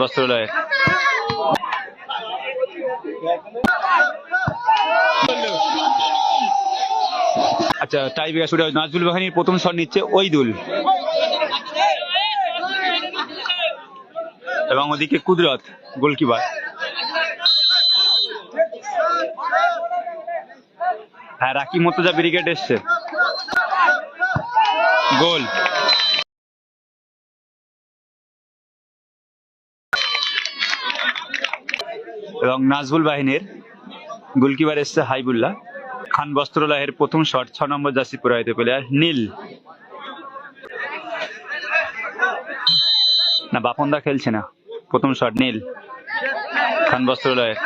বস্ত্রালয়ের আচ্ছা tie breaker শুরু। নাজবুল বাহিনীর প্রথম শট নিচ্ছে ওই দুল। এবং ওদিকে কুদরত, গোলকিপার। হ্যাঁ রাকি মর্তজা ব্রিগেড এসছে। গোল। এবং নাজবুল বাহিনীর গোলকিপার এসছে হাইবুল্লাহ। খান বস্ত্রলয়ের প্রথম শট, ছ নম্বর জার্সি প্রবাহিত প্লেয়ার নীল। না, বাপনদা খেলছে না। প্রথম শট, নীল। খান বস্ত্রালয়ের।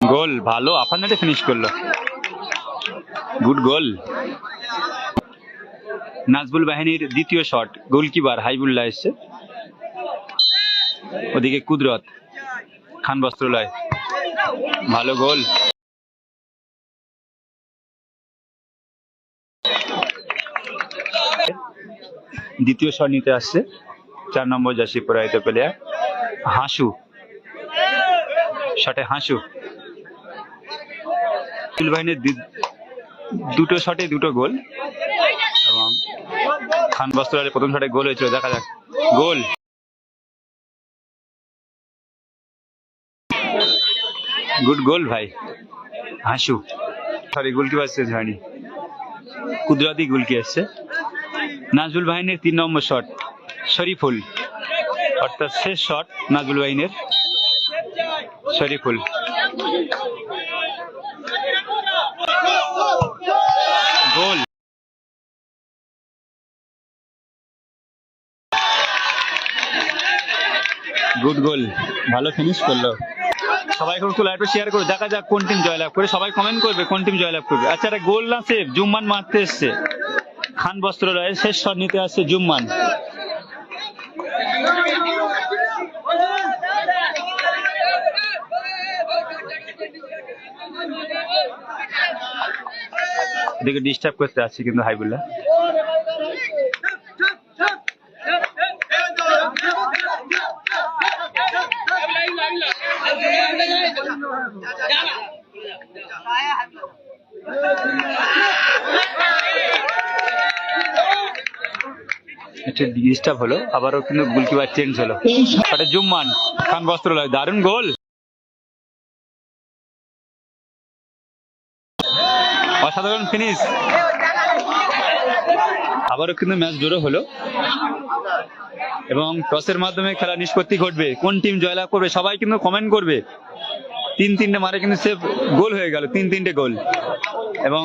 গোল, ভালো। আফান্নাতে ফিনিশ করল। Good goal. নাজবুল বাহিনীর দ্বিতীয় শট, গোলকিপার হাইবুল্লাহ এসছে। ওদিকে কুদরত, খান বস্ত্রালয়। ভালো গোল। দ্বিতীয় শট নিতে আসছে, চার নম্বর জার্সি পরাহিত প্লেয়ার, হাসু। শটে হাসু। বাহিনীর দুটো শটে দুটো গোল। এবং খান বস্ত্রালয়ের প্রথম শটে গোল হয়েছিল, দেখা যাক। গোল। গুড গোল ভাই হাসু সরি গোলকিপার শেষ হয়নি কুদরতি গোলকি আসছে নাজুল বাহিনীর তিন নম্বর শট শরীফুল অর্থাৎ শেষ শট নাজুল বাহিনীর শরীফুল গোল গুড গোল ভালো ফিনিশ করল সবাই এখন একটু লাইভটা শেয়ার করে দেখা যাক কোন টিম জয়লাভ করে। সবাই কমেন্ট করবে কোন টিম জয়লাভ করবে। আচ্ছা একটা গোল না সেভ জুম্মান মারতে এসছে। খান বস্ত্রালয়ের শেষ শট নিতে আসছে জুম্মান। এদিকে ডিস্টার্ব করতে আসছে কিন্তু হাইবুল্লাহ একটু ডিস্টার্ব হলো আবারও কিন্তু গোলকিপার চেঞ্জ হলো। জুম্মান, খান বস্ত্রালয় দারুণ গোল অসাধারণ ফিনিশ আবারও কিন্তু ম্যাচ জোরো হলো। এবং টসের মাধ্যমে খেলা নিষ্পত্তি ঘটবে। কোন টিম জয়লাভ করবে, সবাই কিন্তু কমেন্ট করবে। তিন তিনটে মারে কিন্তু সে গোল হয়ে গেল তিন তিনটে গোল। এবং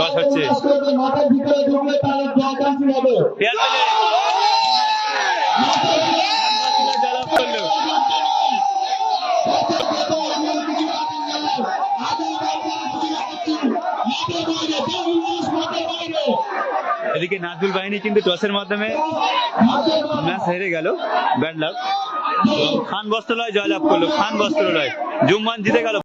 দশ হচ্ছে। এদিকে নাজুল বাহিনী কিন্তু টসের মাধ্যমে ম্যাচ হেরে গেল। Bad luck. খান বস্ত্রালয় জয়লাভ করল। খান বস্ত্রালয়। জুম্মান জিতে গেল।